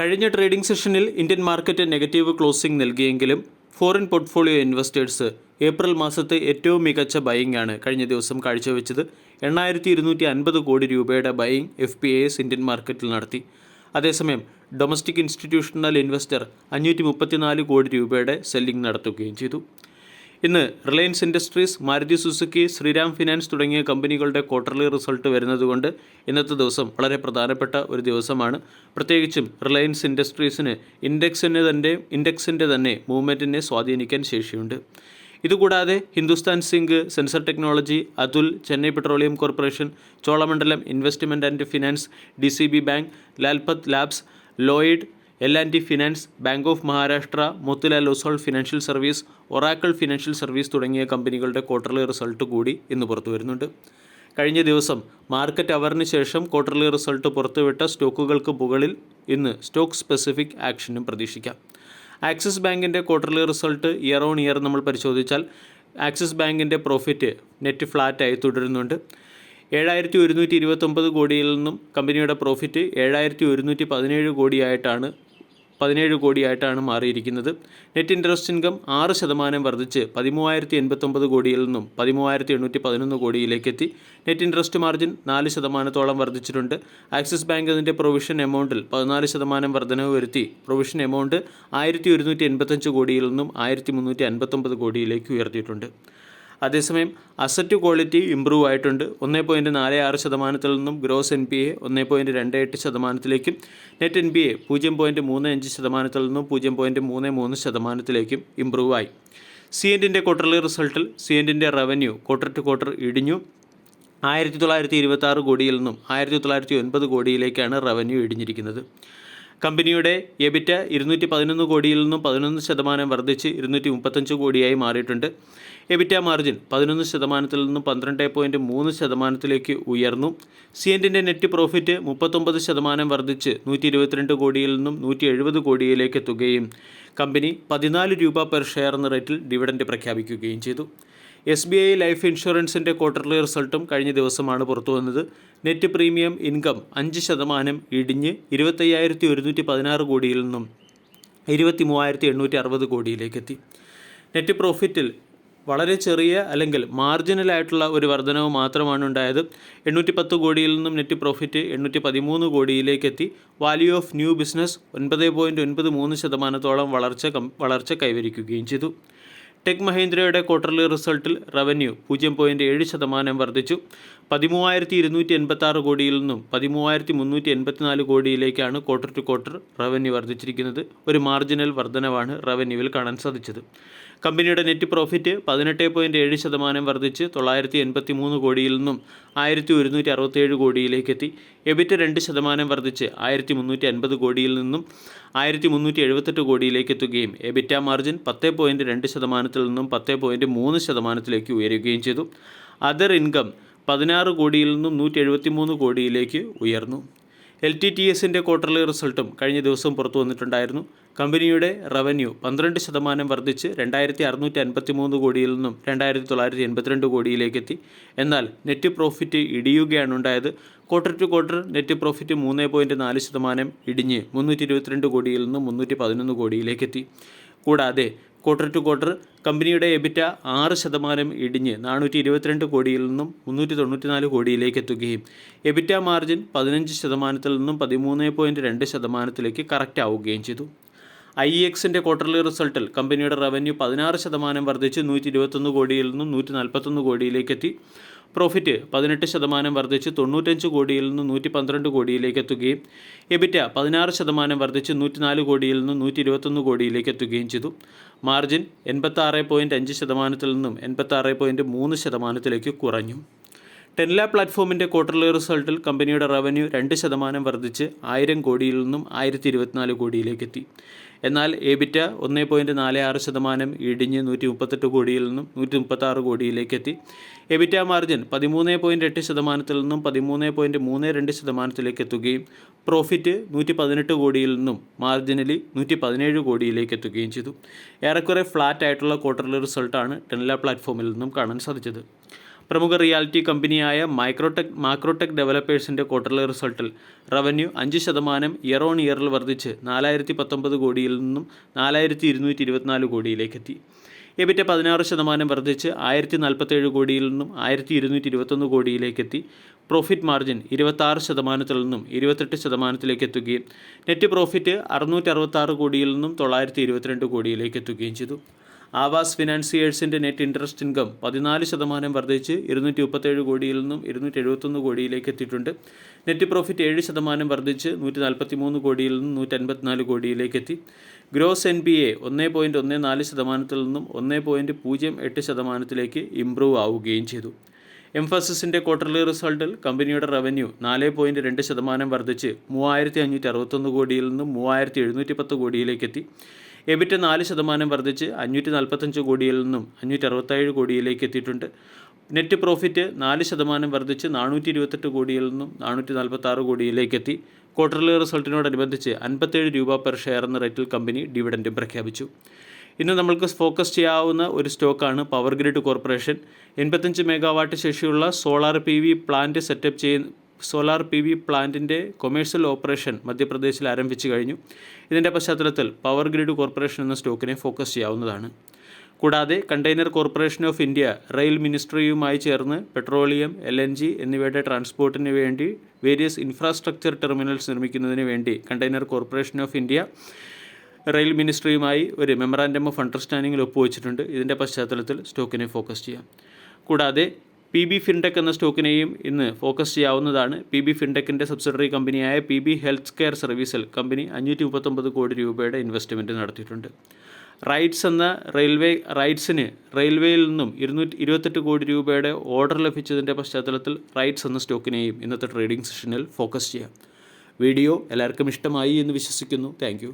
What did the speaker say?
കഴിഞ്ഞ ട്രേഡിംഗ് സെഷനിൽ Indian market negative closing നൽകിയെങ്കിലും ഫോറിൻ പോർട്ട്ഫോളിയോ ഇൻവെസ്റ്റേഴ്സ് ഏപ്രിൽ മാസത്തെ ഏറ്റവും മികച്ച ബൈയിങ് ആണ് കഴിഞ്ഞ ദിവസം കാഴ്ചവെച്ചത്. എണ്ണായിരത്തി ഇരുന്നൂറ്റി അൻപത് കോടി രൂപയുടെ buying F P S Indian മാർക്കറ്റിൽ നടത്തി. അതേസമയം ഡൊമസ്റ്റിക് ഇൻസ്റ്റിറ്റ്യൂഷണൽ ഇൻവെസ്റ്റർ അഞ്ഞൂറ്റി മുപ്പത്തിനാല് കോടി രൂപയുടെ സെല്ലിംഗ് നടത്തുകയും ചെയ്തു. ഇന്ന് Reliance Industries Maruti Suzuki Shriram finance തുടങ്ങിയ കമ്പനികളുടെ ക്വാർട്ടർലി റിസൾട്ട് വരുന്നതുകൊണ്ട് ഇന്നത്തെ ദിവസം വളരെ പ്രധാനപ്പെട്ട ഒരു ദിവസമാണ്. പ്രത്യേകിച്ചും റിലയൻസ് ഇൻഡസ്ട്രീസിന് ഇൻഡെക്സിന് തന്നെ ഇൻഡെക്സിന്റെ തന്നെ മൂവ്മെന്റിനെ സ്വാധീനിക്കാൻ ശേഷിയുണ്ട്. ഇതുകൂടാതെ Hindustan zinc Zensar technology Atul Chennai petroleum corporation Cholamandalam investment and finance D C B bank Lalpath labs Lloyds L and T finance bank of Maharashtra Motilal Oswal financial service Oracle financial service തുടങ്ങിയ കമ്പനികളുടെ quarterly result കൂടി ഇന്ന് പുറത്തു വരുന്നുണ്ട്. കഴിഞ്ഞ ദിവസം market അവറിന് ശേഷം quarterly result പുറത്തുവിട്ട സ്റ്റോക്കുകൾക്ക് മുകളിൽ ഇന്ന് സ്റ്റോക്ക് സ്പെസിഫിക് ആക്ഷനും പ്രതീക്ഷിക്കാം. ആക്സിസ് ബാങ്കിന്റെ quarterly result year on year നമ്മൾ പരിശോധിച്ചാൽ ആക്സിസ് ബാങ്കിന്റെ പ്രോഫിറ്റ് നെറ്റ് ഫ്ലാറ്റായി തുടരുന്നുണ്ട്. ഏഴായിരത്തി ഒരുന്നൂറ്റി ഇരുപത്തൊമ്പത് കോടിയിൽ നിന്നും കമ്പനിയുടെ പ്രോഫിറ്റ് ഏഴായിരത്തി ഒരുന്നൂറ്റി പതിനേഴ് കോടിയായിട്ടാണ് പതിനേഴ് കോടിയായിട്ടാണ് മാറിയിരിക്കുന്നത്. നെറ്റ് ഇൻട്രസ്റ്റ് ഇൻകം ആറ് ശതമാനം വർദ്ധിച്ച് പതിമൂവായിരത്തി എൺപത്തൊമ്പത് കോടിയിൽ നിന്നും പതിമൂവായിരത്തി എണ്ണൂറ്റി പതിനൊന്ന് കോടിയിലേക്ക് എത്തി നെറ്റ് ഇൻട്രസ്റ്റ് മാർജിൻ നാല് ശതമാനത്തോളം വർദ്ധിച്ചിട്ടുണ്ട്. ആക്സിസ് ബാങ്ക് അതിന്റെ പ്രൊവിഷൻ എമൗണ്ടിൽ പതിനാല് ശതമാനം വർധനവ് വരുത്തി. പ്രൊവിഷൻ എമൗണ്ട് ആയിരത്തി ഒരുന്നൂറ്റി എൺപത്തഞ്ച് കോടിയിൽ നിന്നും ആയിരത്തി മുന്നൂറ്റി അൻപത്തൊമ്പത് കോടിയിലേക്ക് ഉയർത്തിയിട്ടുണ്ട്. അതേസമയം അസറ്റ് ക്വാളിറ്റി ഇമ്പ്രൂവ് ആയിട്ടുണ്ട്. ഒന്ന് പോയിന്റ് നാല് ആറ് ശതമാനത്തിൽ നിന്നും ഗ്രോസ് എൻ പി എ ഒന്ന് പോയിന്റ് രണ്ട് എട്ട് ശതമാനത്തിലേക്കും നെറ്റ് എൻ പി എ പൂജ്യം പോയിന്റ് മൂന്ന് അഞ്ച് ശതമാനത്തിൽ നിന്നും പൂജ്യം പോയിന്റ് മൂന്ന് മൂന്ന് ശതമാനത്തിലേക്കും ഇമ്പ്രൂവ് ആയി. സി എന്റിന്റെ ക്വാർട്ടർലി റിസൾട്ടിൽ സി എന്റിന്റെ റവന്യൂ ക്വാർട്ടർ ടു ക്വാർട്ടർ ഇടിഞ്ഞു ആയിരത്തി തൊള്ളായിരത്തി ഇരുപത്തി ആറ് കോടിയിൽ നിന്നും ആയിരത്തി തൊള്ളായിരത്തി ഒൻപത് കോടിയിലേക്കാണ് റവന്യൂ ഇടിഞ്ഞിരിക്കുന്നത്. കമ്പനിയുടെ എബിറ്റ ഇരുന്നൂറ്റി പതിനൊന്ന് കോടിയിൽ നിന്നും പതിനൊന്ന് ശതമാനം വർദ്ധിച്ച് ഇരുന്നൂറ്റി മുപ്പത്തഞ്ച് കോടിയായി മാറിയിട്ടുണ്ട്. എബിറ്റ മാർജിൻ പതിനൊന്ന് ശതമാനത്തിൽ നിന്നും പന്ത്രണ്ട് പോയിന്റ് മൂന്ന് ശതമാനത്തിലേക്ക് ഉയർന്നു. സിയന്റിന്റെ നെറ്റ് പ്രോഫിറ്റ് മുപ്പത്തൊമ്പത് ശതമാനം വർദ്ധിച്ച് നൂറ്റി ഇരുപത്തിരണ്ട് കോടിയിൽ നിന്നും നൂറ്റി എഴുപത് കോടിയിലേക്ക് എത്തുകയും കമ്പനി പതിനാല് രൂപ പെർ ഷെയർ എന്ന റേറ്റിൽ ഡിവിഡൻഡ് പ്രഖ്യാപിക്കുകയും ചെയ്തു. എസ് ബി ഐ ലൈഫ് ഇൻഷുറൻസിന്റെ ക്വാർട്ടർലി റിസൾട്ടും കഴിഞ്ഞ ദിവസമാണ് പുറത്തു വന്നത്. നെറ്റ് പ്രീമിയം ഇൻകം അഞ്ച് ശതമാനം ഇടിഞ്ഞ് ഇരുപത്തയ്യായിരത്തി ഒരുന്നൂറ്റി പതിനാറ് കോടിയിൽ നിന്നും ഇരുപത്തി മൂവായിരത്തി എണ്ണൂറ്റി അറുപത് കോടിയിലേക്ക് എത്തി നെറ്റ് പ്രോഫിറ്റിൽ വളരെ ചെറിയ അല്ലെങ്കിൽ മാർജിനലായിട്ടുള്ള ഒരു വർധനവ് മാത്രമാണ് ഉണ്ടായത്. എണ്ണൂറ്റി പത്ത് കോടിയിൽ നിന്നും നെറ്റ് പ്രോഫിറ്റ് എണ്ണൂറ്റി പതിമൂന്ന് കോടിയിലേക്ക് എത്തി വാല്യൂ ഓഫ് ന്യൂ ബിസിനസ് ഒൻപത് പോയിന്റ് ഒൻപത് മൂന്ന് ശതമാനത്തോളം വളർച്ച വളർച്ച കൈവരിക്കുകയും ചെയ്തു. ടെക് മഹീന്ദ്രയുടെ ക്വാർട്ടർലി റിസൾട്ടിൽ റവന്യൂ പൂജ്യം പോയിന്റ് ഏഴ് ശതമാനം വർദ്ധിച്ചു. പതിമൂവായിരത്തി ഇരുന്നൂറ്റി എൺപത്തി ആറ് കോടിയിൽ നിന്നും പതിമൂവായിരത്തി മുന്നൂറ്റി എൺപത്തിനാല് കോടിയിലേക്കാണ് ക്വാർട്ടർ ടു ക്വാർട്ടർ റവന്യൂ വർദ്ധിച്ചിരിക്കുന്നത്. ഒരു മാർജിനൽ വർധനവാണ് റവന്യൂവിൽ കാണാൻ സാധിച്ചത്. കമ്പനിയുടെ നെറ്റ് പ്രോഫിറ്റ് പതിനെട്ട് പോയിന്റ് ഏഴ് ശതമാനം വർദ്ധിച്ച് തൊള്ളായിരത്തി എൺപത്തി മൂന്ന് കോടിയിൽ നിന്നും ആയിരത്തി ഒരുന്നൂറ്റി അറുപത്തേഴ് കോടിയിലേക്ക് എത്തി എബിറ്റ് രണ്ട് ശതമാനം വർദ്ധിച്ച് ആയിരത്തി മുന്നൂറ്റി അൻപത് കോടിയിൽ നിന്നും ആയിരത്തി മുന്നൂറ്റി എഴുപത്തെട്ട് കോടിയിലേക്ക് എത്തുകയും എബിറ്റ മാർജിൻ പത്ത് പോയിന്റ് രണ്ട് ശതമാനത്തിൽ നിന്നും പത്ത് പോയിന്റ് മൂന്ന് ശതമാനത്തിലേക്ക് ഉയരുകയും ചെയ്തു. അതർ ഇൻകം പതിനാറ് കോടിയിൽ നിന്നും നൂറ്റി എഴുപത്തി മൂന്ന് കോടിയിലേക്ക് ഉയർന്നു. എൽ ടി ടി എസിന്റെ ക്വാർട്ടർലി റിസൾട്ടും കഴിഞ്ഞ ദിവസം പുറത്തു വന്നിട്ടുണ്ടായിരുന്നു. കമ്പനിയുടെ റവന്യൂ പന്ത്രണ്ട് ശതമാനം വർദ്ധിച്ച് രണ്ടായിരത്തി അറുന്നൂറ്റി അൻപത്തി മൂന്ന് കോടിയിൽ നിന്നും രണ്ടായിരത്തി തൊള്ളായിരത്തി എൺപത്തിരണ്ട് കോടിയിലേക്ക് എത്തി എന്നാൽ നെറ്റ് പ്രോഫിറ്റ് ഇടിയുകയാണ് ഉണ്ടായത്. Quarter to quarter net profit മൂന്ന് പോയിന്റ് നാല് ശതമാനം ഇടിഞ്ഞ് മുന്നൂറ്റി ഇരുപത്തിരണ്ട് കോടിയിൽ നിന്നും മുന്നൂറ്റി പതിനൊന്ന് കോടിയിലേക്കെത്തി. കൂടാതെ ക്വാർട്ടർ ടു ക്വാർട്ടർ കമ്പനിയുടെ എബിറ്റ ആറ് ശതമാനം ഇടിഞ്ഞ് നാനൂറ്റി ഇരുപത്തിരണ്ട് കോടിയിൽ നിന്നും മുന്നൂറ്റി തൊണ്ണൂറ്റിനാല് കോടിയിലേക്ക് എത്തുകയും. എബിറ്റ മാർജിൻ പതിനഞ്ച് ശതമാനത്തിൽ നിന്നും പതിമൂന്ന് പോയിന്റ് രണ്ട് ശതമാനത്തിലേക്ക് കറക്റ്റ് ആവുകയും ചെയ്തു. ഐ എക്സിന്റെ ക്വാർട്ടർലി റിസൾട്ടിൽ കമ്പനിയുടെ റവന്യൂ പതിനാറ് ശതമാനം വർദ്ധിച്ച് നൂറ്റി ഇരുപത്തൊന്ന് കോടിയിൽ നിന്നും നൂറ്റി നാൽപ്പത്തൊന്ന് കോടിയിലേക്കെത്തി. പ്രോഫിറ്റ് പതിനെട്ട് ശതമാനം വർദ്ധിച്ച് തൊണ്ണൂറ്റഞ്ച് കോടിയിൽ നിന്ന് നൂറ്റി പന്ത്രണ്ട് കോടിയിലേക്ക് എത്തുകയും എബിറ്റ പതിനാറ് ശതമാനം വർദ്ധിച്ച് നൂറ്റിനാല് കോടിയിൽ നിന്ന് നൂറ്റി ഇരുപത്തൊന്ന് കോടിയിലേക്ക് എത്തുകയും ചെയ്തു. മാർജിൻ എൺപത്താറ് പോയിന്റ് അഞ്ച് ശതമാനത്തിൽ നിന്നും എൺപത്താറ് പോയിന്റ് മൂന്ന് ശതമാനത്തിലേക്ക് കുറഞ്ഞു. ടെൻല പ്ലാറ്റ്ഫോമിന്റെ ക്വാർട്ടർലി റിസൾട്ടിൽ കമ്പനിയുടെ റവന്യൂ രണ്ട് ശതമാനം വർദ്ധിച്ച് ആയിരം കോടിയിൽ നിന്നും ആയിരത്തി ഇരുപത്തിനാല് കോടിയിലേക്ക് എത്തി എന്നാൽ എബിറ്റ ഒന്ന് പോയിന്റ് നാല് ആറ് ശതമാനം ഇടിഞ്ഞ് നൂറ്റി മുപ്പത്തെട്ട് കോടിയിൽ നിന്നും നൂറ്റി മുപ്പത്താറ് കോടിയിലേക്ക് എത്തി എബിറ്റ മാർജിൻ പതിമൂന്ന് പോയിന്റ് എട്ട് ശതമാനത്തിൽ നിന്നും പതിമൂന്ന് പോയിന്റ് മൂന്ന് രണ്ട് ശതമാനത്തിലേക്ക് എത്തുകയും പ്രോഫിറ്റ് നൂറ്റി പതിനെട്ട് കോടിയിൽ നിന്നും മാർജിനലി നൂറ്റി പതിനേഴ് കോടിയിലേക്ക് എത്തുകയും ചെയ്തു. ഏറെക്കുറെ ഫ്ലാറ്റ് ആയിട്ടുള്ള ക്വാർട്ടർലി റിസൾട്ടാണ് ടെൻല പ്ലാറ്റ്ഫോമിൽ നിന്നും കാണാൻ സാധിച്ചത്. പ്രമുഖ റിയാലിറ്റി കമ്പനിയായ മൈക്രോടെക് മാക്രോടെക് ഡെവലപ്പേഴ്സിന്റെ ക്വാർട്ടർലി റിസൾട്ടിൽ റവന്യൂ അഞ്ച് ശതമാനം ഇയർ ഓൺ ഇയറിൽ വർദ്ധിച്ച് നാലായിരത്തി പത്തൊമ്പത് കോടിയിൽ നിന്നും നാലായിരത്തി ഇരുന്നൂറ്റി ഇരുപത്തിനാല് കോടിയിലേക്കെത്തി. എബിറ്റ പതിനാറ് ശതമാനം വർദ്ധിച്ച് ആയിരത്തി നാൽപ്പത്തേഴ് കോടിയിൽ നിന്നും ആയിരത്തി ഇരുന്നൂറ്റി ഇരുപത്തൊന്ന് കോടിയിലേക്കെത്തി. പ്രോഫിറ്റ് മാർജിൻ ഇരുപത്താറ് ശതമാനത്തിൽ നിന്നും ഇരുപത്തെട്ട് ശതമാനത്തിലേക്ക് എത്തുകയും നെറ്റ് പ്രോഫിറ്റ് അറുന്നൂറ്റി അറുപത്താറ് കോടിയിൽ നിന്നും തൊള്ളായിരത്തി ഇരുപത്തിരണ്ട് കോടിയിലേക്ക് എത്തുകയും ചെയ്തു. ആവാസ് ഫിനാൻസിയേഴ്സിന്റെ നെറ്റ് ഇൻട്രസ്റ്റ് ഇൻകം പതിനാല് ശതമാനം വർദ്ധിച്ച് ഇരുന്നൂറ്റി മുപ്പത്തേഴ് കോടിയിൽ നിന്നും ഇരുന്നൂറ്റി എഴുപത്തൊന്ന് കോടിയിലേക്ക് എത്തിയിട്ടുണ്ട്. നെറ്റ് പ്രോഫിറ്റ് ഏഴ് ശതമാനം വർദ്ധിച്ച് നൂറ്റി നാൽപ്പത്തി മൂന്ന് കോടിയിൽ നിന്നും നൂറ്റി അൻപത്തിനാല് കോടിയിലേക്ക് എത്തി. ഗ്രോസ് എൻ പി എ ഒന്ന് പോയിന്റ് ഒന്ന് നാല് ശതമാനത്തിൽ നിന്നും ഒന്ന് പോയിന്റ് പൂജ്യം എട്ട് ശതമാനത്തിലേക്ക് ഇംപ്രൂവ് ആവുകയും ചെയ്തു. എംഫസിസിന്റെ ക്വാർട്ടർലി റിസൾട്ടിൽ കമ്പനിയുടെ റവന്യൂ നാല് പോയിന്റ് രണ്ട് ശതമാനം വർദ്ധിച്ച് മൂവായിരത്തി അഞ്ഞൂറ്റി അറുപത്തൊന്ന് കോടിയിൽ നിന്നും മൂവായിരത്തി എഴുന്നൂറ്റി പത്ത് കോടിയിലേക്ക് എത്തി. എബിറ്റ് നാല് ശതമാനം വർദ്ധിച്ച് അഞ്ഞൂറ്റി നാൽപ്പത്തഞ്ച് കോടിയിൽ നിന്നും അഞ്ഞൂറ്റി അറുപത്തേഴ് കോടിയിലേക്ക് എത്തിയിട്ടുണ്ട്. നെറ്റ് പ്രോഫിറ്റ് നാല് ശതമാനം വർദ്ധിച്ച് നാനൂറ്റി ഇരുപത്തെട്ട് കോടിയിൽ നിന്നും നാനൂറ്റി നാൽപ്പത്താറ് കോടിയിലേക്ക് എത്തി. ക്വാർട്ടർലി റിസൾട്ടിനോടനുബന്ധിച്ച് അൻപത്തേഴ് രൂപ പെർ ഷെയർ എന്ന റേറ്റിൽ കമ്പനി ഡിവിഡൻഡ് പ്രഖ്യാപിച്ചു. ഇന്ന് നമ്മൾക്ക് ഫോക്കസ് ചെയ്യാവുന്ന ഒരു സ്റ്റോക്കാണ് പവർ ഗ്രിഡ് കോർപ്പറേഷൻ. എൺപത്തഞ്ച് മെഗാവാട്ട് ശേഷിയുള്ള solar P V plant setup ചെയ്യുന്ന സോളാർ പി വി പ്ലാന്റിന്റെ കൊമേഴ്ഷ്യൽ ഓപ്പറേഷൻ മധ്യപ്രദേശിൽ ആരംഭിച്ചു കഴിഞ്ഞു. ഇതിന്റെ പശ്ചാത്തലത്തിൽ പവർ ഗ്രിഡ് കോർപ്പറേഷൻ എന്ന സ്റ്റോക്കിനെ ഫോക്കസ് ചെയ്യാവുന്നതാണ്. കൂടാതെ container corporation of India rail മിനിസ്ട്രിയുമായി ചേർന്ന് പെട്രോളിയം എൽ എൻ ജി എന്നിവയുടെ ട്രാൻസ്പോർട്ടിന് വേണ്ടി വേരിയസ് ഇൻഫ്രാസ്ട്രക്ചർ ടെർമിനൽസ് നിർമ്മിക്കുന്നതിന് വേണ്ടി container corporation of India rail മിനിസ്ട്രിയുമായി ഒരു മെമ്മറാൻഡം ഓഫ് അണ്ടർസ്റ്റാൻഡിംഗിൽ ഒപ്പുവെച്ചിട്ടുണ്ട്. ഇതിന്റെ പശ്ചാത്തലത്തിൽ സ്റ്റോക്കിനെ ഫോക്കസ് ചെയ്യാം. കൂടാതെ പി ബി ഫിൻടെക് എന്ന സ്റ്റോക്കിനെയും ഇന്ന് ഫോക്കസ് ചെയ്യാവുന്നതാണ്. പി ബി ഫിൻടെക്കിന്റെ സബ്സിഡറി കമ്പനിയായ പി ബി ഹെൽത്ത് കെയർ സർവീസിൽ കമ്പനി അഞ്ഞൂറ്റി മുപ്പത്തൊമ്പത് കോടി രൂപയുടെ ഇൻവെസ്റ്റ്മെന്റ് നടത്തിയിട്ടുണ്ട്. റൈറ്റ്സ് എന്ന റെയിൽവേ റൈറ്റ്സിന് റെയിൽവേയിൽ നിന്നും ഇരുന്നൂറ്റി ഇരുപത്തെട്ട് കോടി രൂപയുടെ ഓർഡർ ലഭിച്ചതിന്റെ പശ്ചാത്തലത്തിൽ റൈറ്റ്സ് എന്ന സ്റ്റോക്കിനെയും ഇന്നത്തെ ട്രേഡിംഗ് സെഷനിൽ ഫോക്കസ് ചെയ്യാം. വീഡിയോ എല്ലാവർക്കും ഇഷ്ടമായി എന്ന് വിശ്വസിക്കുന്നു. താങ്ക്